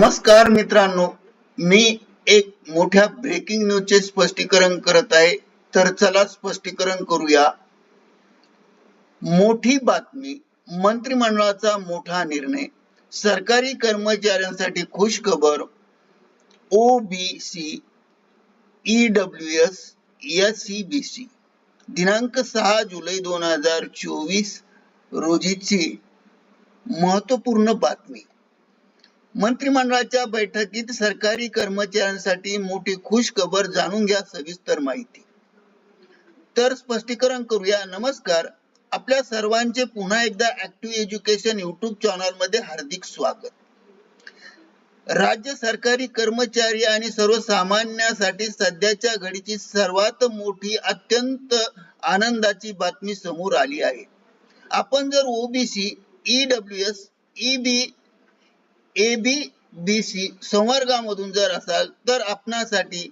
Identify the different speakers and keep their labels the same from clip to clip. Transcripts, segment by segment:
Speaker 1: नमस्कार मित्रांनो मी एक मोठ्या ब्रेकिंग न्यूजचे स्पष्टीकरण करत आहे. तर चला स्पष्टीकरण करूया. मोठी बातमी मंत्रिमंडळाचा मोठा निर्णय सरकारी कर्मचाऱ्यांसाठी खुश खबर OBC EWS S C B C दिनांक सहा जुलै दोन हजार चोवीस रोजीची महत्त्वपूर्ण बातमी. मंत्रिमंडळाच्या बैठकीत सरकारी कर्मचाऱ्यांसाठी मोठी खुश खबर जाणून घ्या सविस्तर माहिती. तर स्पष्टीकरण करूया. नमस्कार. आपल्या सर्वांचे पुन्हा एकदा ऍक्टिव्ह एज्युकेशन युट्यूब चॅनलमध्ये हार्दिक स्वागत. राज्य सरकारी कर्मचारी आणि सर्वसामान्यांसाठी सध्याच्या घडीची सर्वात मोठी अत्यंत आनंदाची बातमी समोर आली आहे. आपण जर OBC EWS EB ABBC संवर्गामधून जर असाल तर आपणासाठी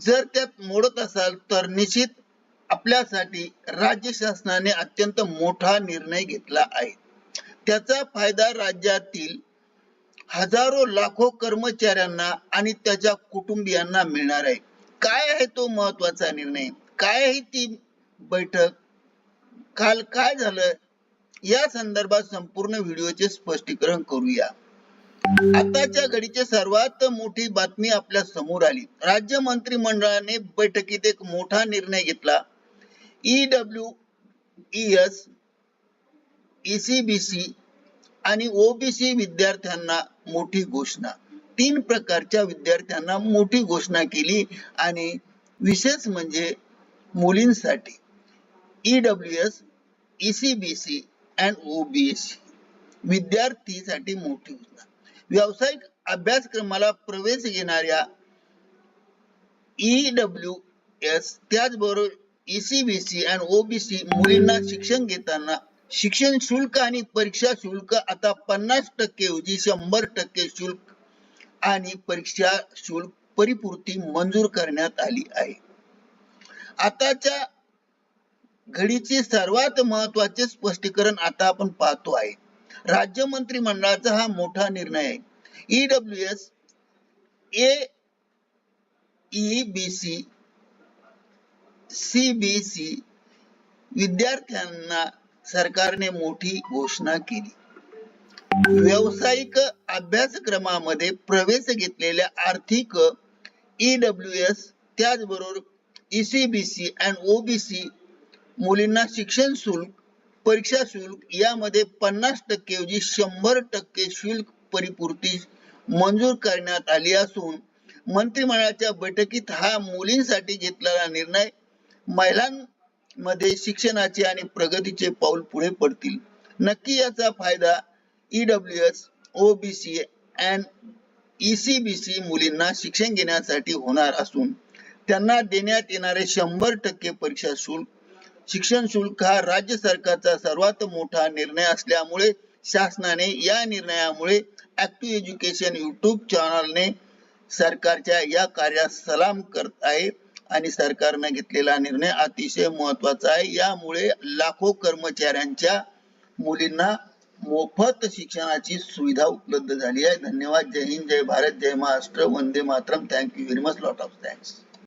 Speaker 1: जर त्यात मोडत असाल तर निश्चित आपल्यासाठी राज्य शासनाने अत्यंत मोठा निर्णय घेतला आहे. त्याचा फायदा राज्यातील हजारो लाखो कर्मचाऱ्यांना आणि त्याच्या कुटुंबियांना मिळणार आहे. काय आहे तो महत्त्वाचा निर्णय? काय आहे ती बैठक? काल काय झालं? या संदर्भात संपूर्ण व्हिडिओचे स्पष्टीकरण करूया. आताच्या घडीची सर्वात मोठी बातमी आपल्यासमोर आली. राज्य मंत्रिमंडळाने बैठकीत एक मोठा निर्णय घेतला. ईडब्ल्यू एस ईसीबीसी आणि ओबीसी विद्यार्थ्यांना मोठी घोषणा. तीन प्रकारच्या विद्यार्थ्यांना मोठी घोषणा केली आणि विशेष म्हणजे मुलींसाठी EWS ECBC and OBC विद्यार्थीसाठी मोठी घोषणा. व्यावसायिक अभ्यासक्रमाला प्रवेश घेणाऱ्या ईडब्ल्यू एस त्याचबरोबर ईसीबीसी आणि ओबीसी मुलींना शिक्षण घेताना शिक्षण शुल्क आणि परीक्षा शुल्क आता पन्नास टक्के ऐवजी शंभर टक्के शुल्क आणि परीक्षा शुल्क परिपूर्ती मंजूर करण्यात आली आहे. आताच्या घडीचे सर्वात महत्त्वाचे स्पष्टीकरण आता आपण पाहतो आहे. राज्य मंत्रिमंडळाचा हा मोठा निर्णय आहे. EWS A EBC C विद्यार्थ्यांना सरकारने मोठी घोषणा केली. व्यावसायिक अभ्यासक्रमामध्ये प्रवेश घेतलेल्या आर्थिक ईडब्ल्यू एस त्याचबरोबर ईसीबीसी अँड ओबीसी मुलींना शिक्षण शुल्क परीक्षा शुल्क यामध्ये पन्नास टक्के ऐवजी शंभर टक्के शुल्क परिपूर्ती मंजूर करण्यात आली असून मंत्रिमंडळाच्या बैठकीत हा मुलींसाठी घेतलेला निर्णय महिलांमध्ये शिक्षणाचे आणि प्रगतीचे पाऊल पुढे पडतील. नक्की याचा फायदा EWS OBC and ECBC मुलींना शिक्षण घेण्यासाठी होणार असून त्यांना देण्यात येणारे शंभर टक्के परीक्षा शुल्क शिक्षण शुल्क हा राज्य सरकारचा सर्वात मोठा निर्णय असल्यामुळे शासनाने या निर्णयामुळे ऍक्टिव्ह एज्युकेशन युट्यूब चॅनलने सरकारच्या या कार्यास सलाम करत आहे आणि सरकारने घेतलेला निर्णय अतिशय महत्त्वाचा आहे. यामुळे लाखो कर्मचाऱ्यांच्या मुलींना मोफत शिक्षणाची सुविधा उपलब्ध झाली आहे. धन्यवाद. जय हिंद. जय भारत. जय Maharashtra. Vande Mataram. Thank you very much lot of thanks